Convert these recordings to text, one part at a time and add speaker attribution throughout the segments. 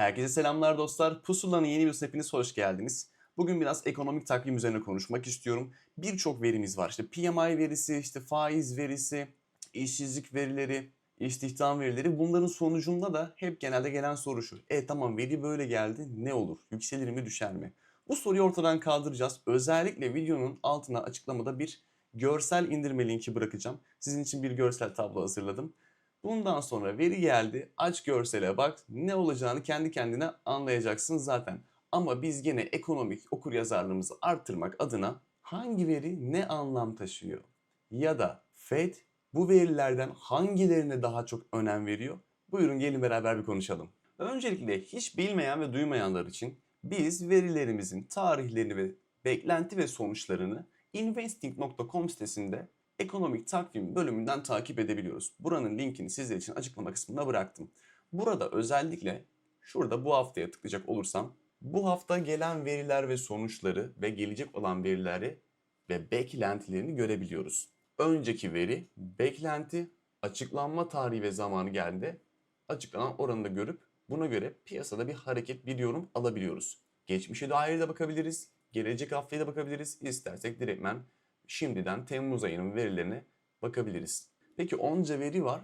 Speaker 1: Herkese selamlar dostlar. Pusula'nın yeni videosuna hepiniz hoş geldiniz. Bugün biraz ekonomik takvim üzerine konuşmak istiyorum. Birçok verimiz var. İşte PMI verisi, işte faiz verisi, işsizlik verileri, istihdam verileri. Bunların sonucunda da hep genelde gelen soru şu. E tamam veri böyle geldi ne olur? Yükselir mi düşer mi? Bu soruyu ortadan kaldıracağız. Özellikle videonun altına açıklamada bir görsel indirme linki bırakacağım. Sizin için bir görsel tablo hazırladım. Bundan sonra veri geldi, aç görsele bak, ne olacağını kendi kendine anlayacaksın zaten. Ama biz gene ekonomik okuryazarlığımızı arttırmak adına hangi veri ne anlam taşıyor? Ya da Fed bu verilerden hangilerine daha çok önem veriyor? Buyurun gelin beraber bir konuşalım. Öncelikle hiç bilmeyen ve duymayanlar için biz verilerimizin tarihlerini ve beklenti ve sonuçlarını investing.com sitesinde ekonomik takvim bölümünden takip edebiliyoruz. Buranın linkini sizler için açıklama kısmına bıraktım. Burada özellikle şurada bu haftaya tıklayacak olursam bu hafta gelen veriler ve sonuçları ve gelecek olan verileri ve beklentilerini görebiliyoruz. Önceki veri, beklenti, açıklanma tarihi ve zamanı geldi. Açıklanan oranı da görüp buna göre piyasada bir hareket, bir yorum alabiliyoruz. Geçmişe dair de bakabiliriz, gelecek haftaya da bakabiliriz. İstersek direktmen şimdiden Temmuz ayının verilerine bakabiliriz. Peki onca veri var.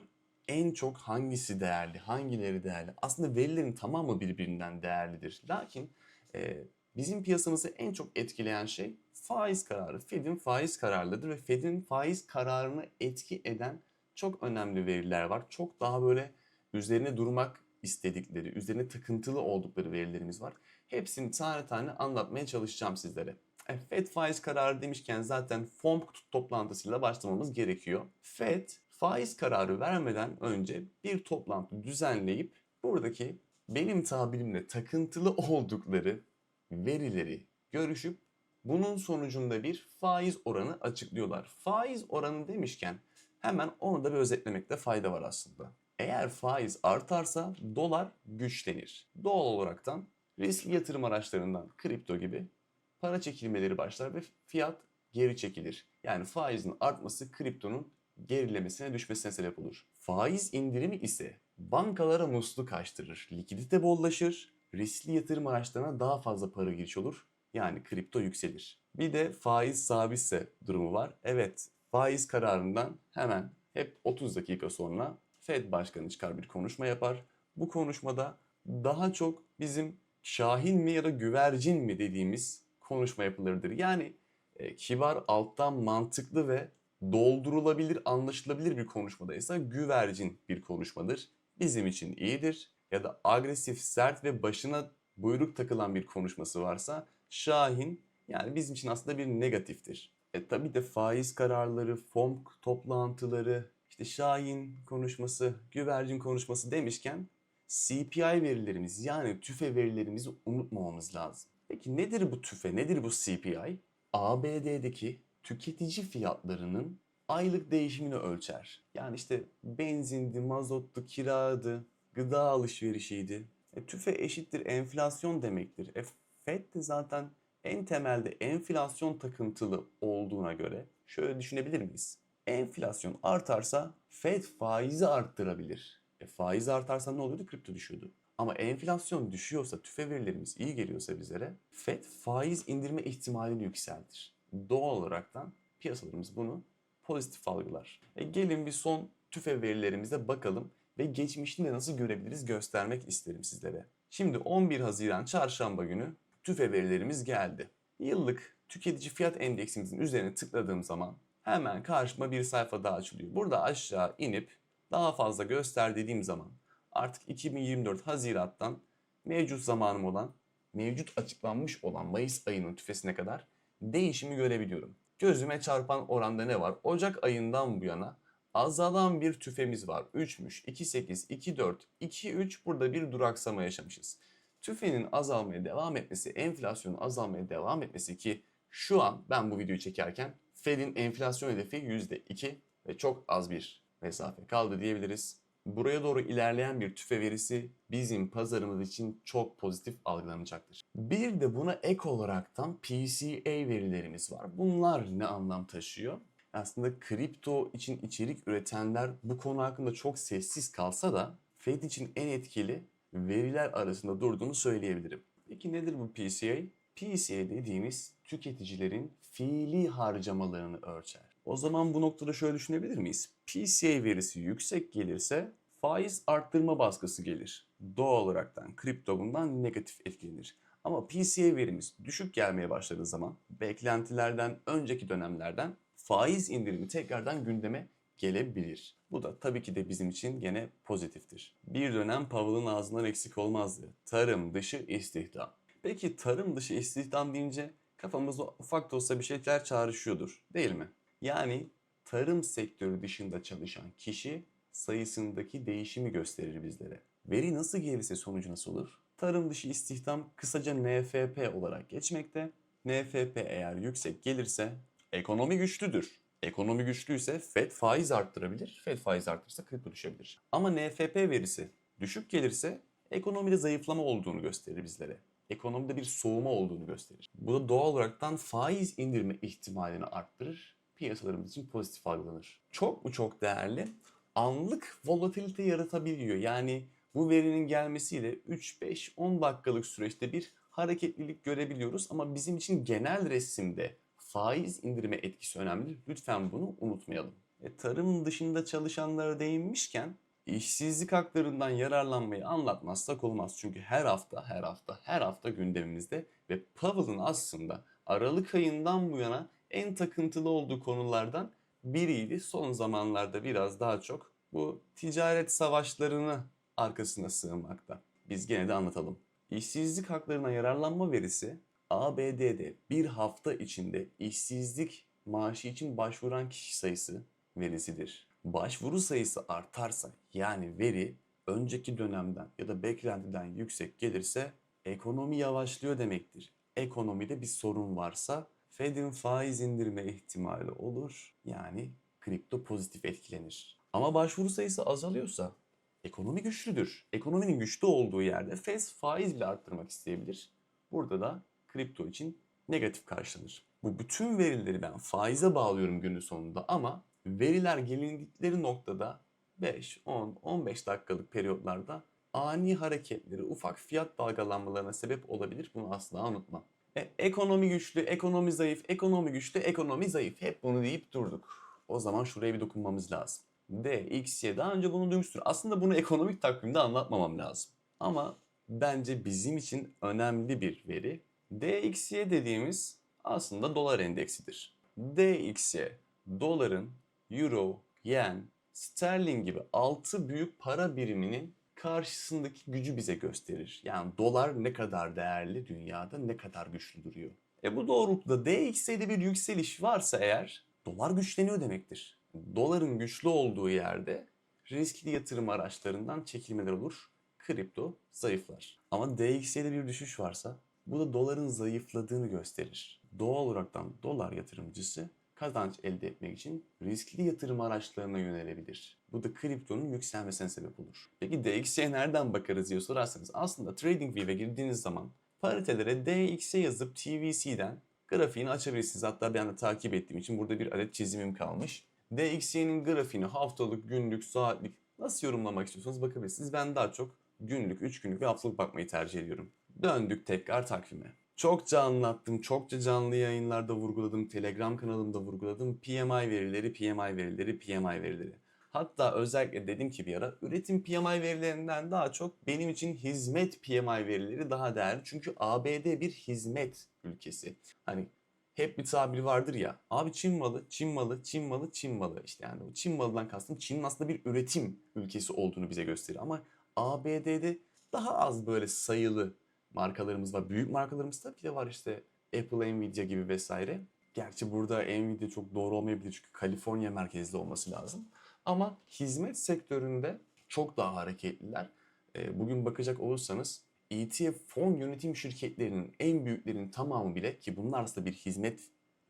Speaker 1: En çok hangisi değerli, hangileri değerli? Aslında verilerin tamamı birbirinden değerlidir. Lakin e, bizim piyasamızı en çok etkileyen şey faiz kararı. Fed'in faiz kararlarıdır ve Fed'in faiz kararını etki eden çok önemli veriler var. Çok daha böyle üzerine durmak istedikleri, üzerine takıntılı oldukları verilerimiz var. Hepsini tane tane anlatmaya çalışacağım sizlere. E, Fed faiz kararı demişken zaten FOMC toplantısıyla başlamamız gerekiyor. Fed faiz kararı vermeden önce bir toplantı düzenleyip buradaki benim tabirimle takıntılı oldukları verileri görüşüp bunun sonucunda bir faiz oranı açıklıyorlar. Faiz oranı demişken hemen onu da bir özetlemekte fayda var aslında. Eğer faiz artarsa dolar güçlenir. Doğal olaraktan riskli yatırım araçlarından kripto gibi para çekilmeleri başlar ve fiyat geri çekilir. Yani faizin artması kriptonun gerilemesine düşmesine sebep olur. Faiz indirimi ise bankalara musluk açtırır, likidite bollaşır, riskli yatırım araçlarına daha fazla para giriş olur. Yani kripto yükselir. Bir de faiz sabitse durumu var. Evet, faiz kararından hemen hep 30 dakika sonra Fed Başkanı çıkar bir konuşma yapar. Bu konuşmada daha çok bizim şahin mi ya da güvercin mi dediğimiz konuşma yapılırdır. Yani e, kibar, alttan mantıklı ve doldurulabilir, anlaşılabilir bir konuşmadaysa güvercin bir konuşmadır. Bizim için iyidir. Ya da agresif, sert ve başına buyruk takılan bir konuşması varsa şahin yani bizim için aslında bir negatiftir. E tabi de faiz kararları, FOMC toplantıları, işte Şahin konuşması, güvercin konuşması demişken CPI verilerimiz yani tüfe verilerimizi unutmamamız lazım. Peki nedir bu tüfe, nedir bu CPI? ABD'deki tüketici fiyatlarının aylık değişimini ölçer. Yani işte benzindi, mazottu, kiradı, gıda alışverişiydi. E, tüfe eşittir enflasyon demektir. E, FED de zaten en temelde enflasyon takıntılı olduğuna göre şöyle düşünebilir miyiz? Enflasyon artarsa Fed faizi arttırabilir. E, faiz artarsa ne oluyordu? Kripto düşüyordu. Ama enflasyon düşüyorsa, tüfe verilerimiz iyi geliyorsa bizlere Fed faiz indirme ihtimalini yükseltir. Doğal olaraktan piyasalarımız bunu pozitif algılar. E gelin bir son tüfe verilerimize bakalım ve geçmişini de nasıl görebiliriz göstermek isterim sizlere. Şimdi 11 Haziran çarşamba günü tüfe verilerimiz geldi. Yıllık tüketici fiyat endeksimizin üzerine tıkladığım zaman hemen karşıma bir sayfa daha açılıyor. Burada aşağı inip daha fazla göster dediğim zaman artık 2024 Haziran'dan mevcut zamanım olan, mevcut açıklanmış olan Mayıs ayının tüfesine kadar değişimi görebiliyorum. Gözüme çarpan oranda ne var? Ocak ayından bu yana azalan bir tüfemiz var. 3'müş, 2.8, 2.4, 2.3 burada bir duraksama yaşamışız. Tüfenin azalmaya devam etmesi, enflasyonun azalmaya devam etmesi ki şu an ben bu videoyu çekerken Fed'in enflasyon hedefi %2 ve çok az bir mesafe kaldı diyebiliriz. Buraya doğru ilerleyen bir tüfe verisi bizim pazarımız için çok pozitif algılanacaktır. Bir de buna ek olaraktan PCA verilerimiz var. Bunlar ne anlam taşıyor? Aslında kripto için içerik üretenler bu konu hakkında çok sessiz kalsa da Fed için en etkili veriler arasında durduğunu söyleyebilirim. Peki nedir bu PCA? PCA dediğimiz tüketicilerin fiili harcamalarını ölçer. O zaman bu noktada şöyle düşünebilir miyiz? PCA verisi yüksek gelirse faiz arttırma baskısı gelir. Doğal olaraktan kripto bundan negatif etkilenir. Ama PCA verimiz düşük gelmeye başladığı zaman beklentilerden önceki dönemlerden faiz indirimi tekrardan gündeme gelebilir. Bu da tabii ki de bizim için gene pozitiftir. Bir dönem Powell'ın ağzından eksik olmazdı. Tarım dışı istihdam. Peki tarım dışı istihdam deyince kafamızda ufak da olsa bir şeyler çağrışıyordur değil mi? Yani tarım sektörü dışında çalışan kişi sayısındaki değişimi gösterir bizlere. Veri nasıl gelirse sonucu nasıl olur? Tarım dışı istihdam kısaca NFP olarak geçmekte. NFP eğer yüksek gelirse ekonomi güçlüdür. Ekonomi güçlüyse FED faiz arttırabilir. FED faiz arttırırsa kripto düşebilir. Ama NFP verisi düşük gelirse ekonomide zayıflama olduğunu gösterir bizlere. Ekonomide bir soğuma olduğunu gösterir. Bu da doğal olaraktan faiz indirme ihtimalini arttırır. Piyasalarımız için pozitif algılanır. Çok mu çok değerli? Anlık volatilite yaratabiliyor. Yani bu verinin gelmesiyle 3-5-10 dakikalık süreçte bir hareketlilik görebiliyoruz ama bizim için genel resimde faiz indirme etkisi önemli. Lütfen bunu unutmayalım. E, tarım dışında çalışanlara değinmişken işsizlik haklarından yararlanmayı anlatmazsak olmaz. Çünkü her hafta, her hafta, her hafta gündemimizde ve Powell'ın aslında Aralık ayından bu yana en takıntılı olduğu konulardan biriydi. Son zamanlarda biraz daha çok bu ticaret savaşlarını arkasına sığınmakta. Biz gene de anlatalım. İşsizlik haklarına yararlanma verisi ABD'de bir hafta içinde işsizlik maaşı için başvuran kişi sayısı verisidir. Başvuru sayısı artarsa yani veri önceki dönemden ya da beklentiden yüksek gelirse ekonomi yavaşlıyor demektir. Ekonomide bir sorun varsa Fed'in faiz indirme ihtimali olur. Yani kripto pozitif etkilenir. Ama başvuru sayısı azalıyorsa ekonomi güçlüdür. Ekonominin güçlü olduğu yerde Fed faiz bile arttırmak isteyebilir. Burada da kripto için negatif karşılanır. Bu bütün verileri ben faize bağlıyorum günün sonunda ama veriler gelindikleri noktada 5, 10, 15 dakikalık periyotlarda ani hareketleri, ufak fiyat dalgalanmalarına sebep olabilir. Bunu asla unutma. E, ekonomi güçlü, ekonomi zayıf, ekonomi güçlü, ekonomi zayıf. Hep bunu deyip durduk. O zaman şuraya bir dokunmamız lazım. D, X, Y daha önce bunu duymuştur. Aslında bunu ekonomik takvimde anlatmamam lazım. Ama bence bizim için önemli bir veri. DXY dediğimiz aslında dolar endeksidir. DXY doların, euro, yen, sterlin gibi 6 büyük para biriminin karşısındaki gücü bize gösterir. Yani dolar ne kadar değerli dünyada ne kadar güçlü duruyor. E bu doğrultuda DXY'de bir yükseliş varsa eğer dolar güçleniyor demektir. Doların güçlü olduğu yerde riskli yatırım araçlarından çekilmeler olur. Kripto zayıflar. Ama DXY'de bir düşüş varsa bu da doların zayıfladığını gösterir. Doğal olaraktan dolar yatırımcısı kazanç elde etmek için riskli yatırım araçlarına yönelebilir. Bu da kriptonun yükselmesine sebep olur. Peki DXY'ye nereden bakarız diye sorarsanız aslında TradingView'e girdiğiniz zaman paritelere DXY yazıp TVC'den grafiğini açabilirsiniz. Hatta ben de takip ettiğim için burada bir adet çizimim kalmış. DXY'nin grafiğini haftalık, günlük, saatlik nasıl yorumlamak istiyorsanız bakabilirsiniz. Ben daha çok günlük, 3 günlük ve haftalık bakmayı tercih ediyorum. Döndük tekrar takvime. Çokça anlattım, çokça canlı yayınlarda vurguladım, Telegram kanalımda vurguladım. PMI verileri, PMI verileri, PMI verileri. Hatta özellikle dedim ki bir ara üretim PMI verilerinden daha çok benim için hizmet PMI verileri daha değerli. Çünkü ABD bir hizmet ülkesi. Hani hep bir tabiri vardır ya. Abi Çin malı, Çin malı, Çin malı, Çin malı. İşte yani o Çin malından kastım Çin'in aslında bir üretim ülkesi olduğunu bize gösterir. Ama ABD'de daha az böyle sayılı markalarımız var. Büyük markalarımız tabii ki de var işte Apple, Nvidia gibi vesaire. Gerçi burada Nvidia çok doğru olmayabilir çünkü Kaliforniya merkezli olması lazım. Ama hizmet sektöründe çok daha hareketliler. Ee, Bugün bakacak olursanız ETF fon yönetim şirketlerinin en büyüklerinin tamamı bile ki bunlar aslında bir hizmet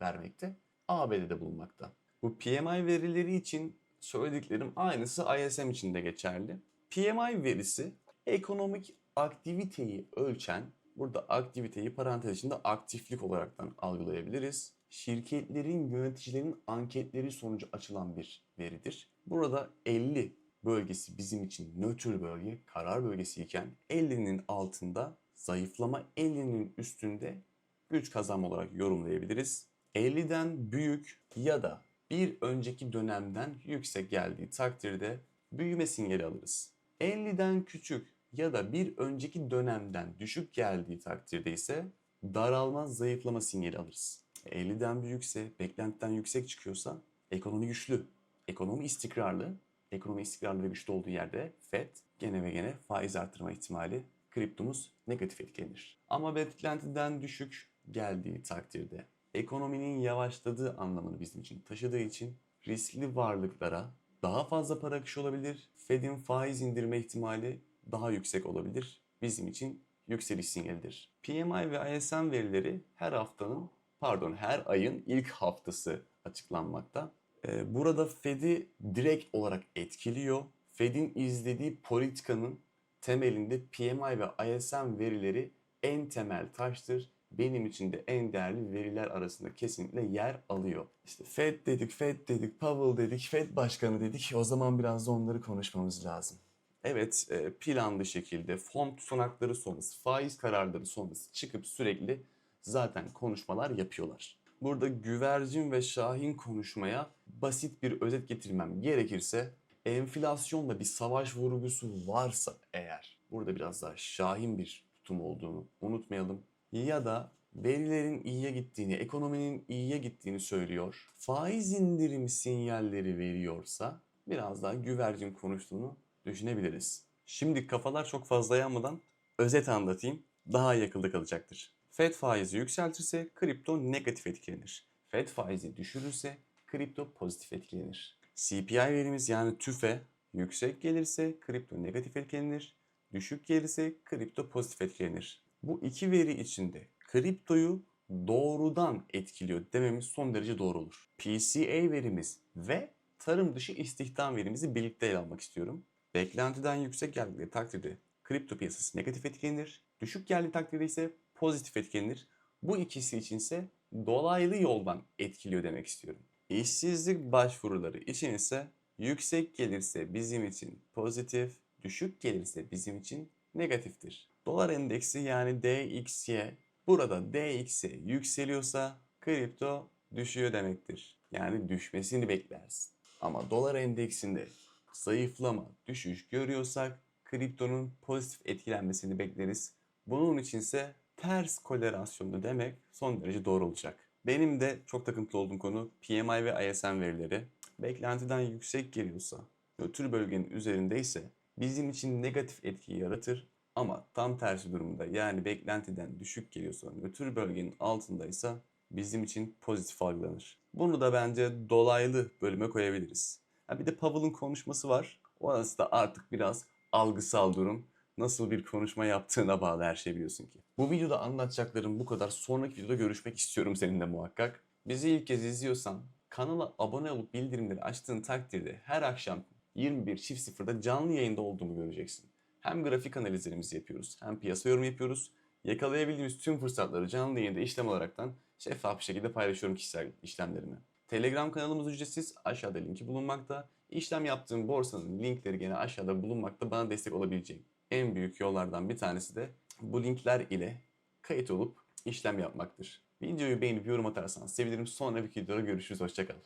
Speaker 1: vermekte ABD'de bulunmakta. Bu PMI verileri için söylediklerim aynısı ISM için de geçerli. PMI verisi ekonomik aktiviteyi ölçen, burada aktiviteyi parantez içinde aktiflik olaraktan algılayabiliriz. Şirketlerin yöneticilerin anketleri sonucu açılan bir veridir. Burada 50 bölgesi bizim için nötr bölge, karar bölgesi iken 50'nin altında zayıflama, 50'nin üstünde güç kazanma olarak yorumlayabiliriz. 50'den büyük ya da bir önceki dönemden yüksek geldiği takdirde büyüme sinyali alırız. 50'den küçük ya da bir önceki dönemden düşük geldiği takdirde ise daralma, zayıflama sinyali alırız. 50'den büyükse, beklentiden yüksek çıkıyorsa ekonomi güçlü, ekonomi istikrarlı, ekonomi istikrarlı ve güçlü olduğu yerde FED gene ve gene faiz artırma ihtimali kriptomuz negatif etkilenir. Ama beklentiden düşük geldiği takdirde ekonominin yavaşladığı anlamını bizim için taşıdığı için riskli varlıklara daha fazla para akışı olabilir. Fed'in faiz indirme ihtimali daha yüksek olabilir. Bizim için yükseliş sinyalidir. PMI ve ISM verileri her haftanın pardon her ayın ilk haftası açıklanmakta. Ee, Burada Fed'i direkt olarak etkiliyor. Fed'in izlediği politikanın temelinde PMI ve ISM verileri en temel taştır. Benim için de en değerli veriler arasında kesinlikle yer alıyor. İşte Fed dedik, Fed dedik, Powell dedik, Fed başkanı dedik. O zaman biraz da onları konuşmamız lazım. Evet, e, planlı şekilde fon tutanakları sonrası, faiz kararları sonrası çıkıp sürekli zaten konuşmalar yapıyorlar. Burada güvercin ve şahin konuşmaya basit bir özet getirmem gerekirse enflasyonla bir savaş vurgusu varsa eğer burada biraz daha şahin bir tutum olduğunu unutmayalım. Ya da verilerin iyiye gittiğini, ekonominin iyiye gittiğini söylüyor. Faiz indirimi sinyalleri veriyorsa biraz daha güvercin konuştuğunu düşünebiliriz. Şimdi kafalar çok fazla yanmadan özet anlatayım. Daha iyi akılda kalacaktır. Fed faizi yükseltirse kripto negatif etkilenir. Fed faizi düşürürse kripto pozitif etkilenir. CPI verimiz yani TÜFE yüksek gelirse kripto negatif etkilenir. Düşük gelirse kripto pozitif etkilenir. Bu iki veri içinde kriptoyu doğrudan etkiliyor dememiz son derece doğru olur. PCA verimiz ve tarım dışı istihdam verimizi birlikte ele almak istiyorum. Beklentiden yüksek geldiği takdirde kripto piyasası negatif etkilenir. Düşük geldiği takdirde ise pozitif etkilenir. Bu ikisi içinse dolaylı yoldan etkiliyor demek istiyorum. İşsizlik başvuruları için ise yüksek gelirse bizim için pozitif, düşük gelirse bizim için negatiftir. Dolar endeksi yani DXY burada DXY yükseliyorsa kripto düşüyor demektir. Yani düşmesini bekleriz. Ama dolar endeksinde zayıflama, düşüş görüyorsak kriptonun pozitif etkilenmesini bekleriz. Bunun içinse ters korelasyonlu demek son derece doğru olacak. Benim de çok takıntılı olduğum konu PMI ve ISM verileri. Beklentiden yüksek geliyorsa, nötr bölgenin üzerindeyse bizim için negatif etki yaratır. Ama tam tersi durumda yani beklentiden düşük geliyorsa, nötr bölgenin altındaysa bizim için pozitif algılanır. Bunu da bence dolaylı bölüme koyabiliriz. Ha bir de Powell'ın konuşması var. Orası da artık biraz algısal durum. Nasıl bir konuşma yaptığına bağlı her şey biliyorsun ki. Bu videoda anlatacaklarım bu kadar. Sonraki videoda görüşmek istiyorum seninle muhakkak. Bizi ilk kez izliyorsan kanala abone olup bildirimleri açtığın takdirde her akşam 21.00'da canlı yayında olduğumu göreceksin. Hem grafik analizlerimizi yapıyoruz hem piyasa yorum yapıyoruz. Yakalayabildiğimiz tüm fırsatları canlı yayında işlem olaraktan şeffaf bir şekilde paylaşıyorum kişisel işlemlerimi. Telegram kanalımız ücretsiz. Aşağıda linki bulunmakta. İşlem yaptığım borsanın linkleri gene aşağıda bulunmakta. Bana destek olabileceğin en büyük yollardan bir tanesi de bu linkler ile kayıt olup işlem yapmaktır. Videoyu beğenip yorum atarsan sevinirim. Sonraki videoda görüşürüz. Hoşçakal.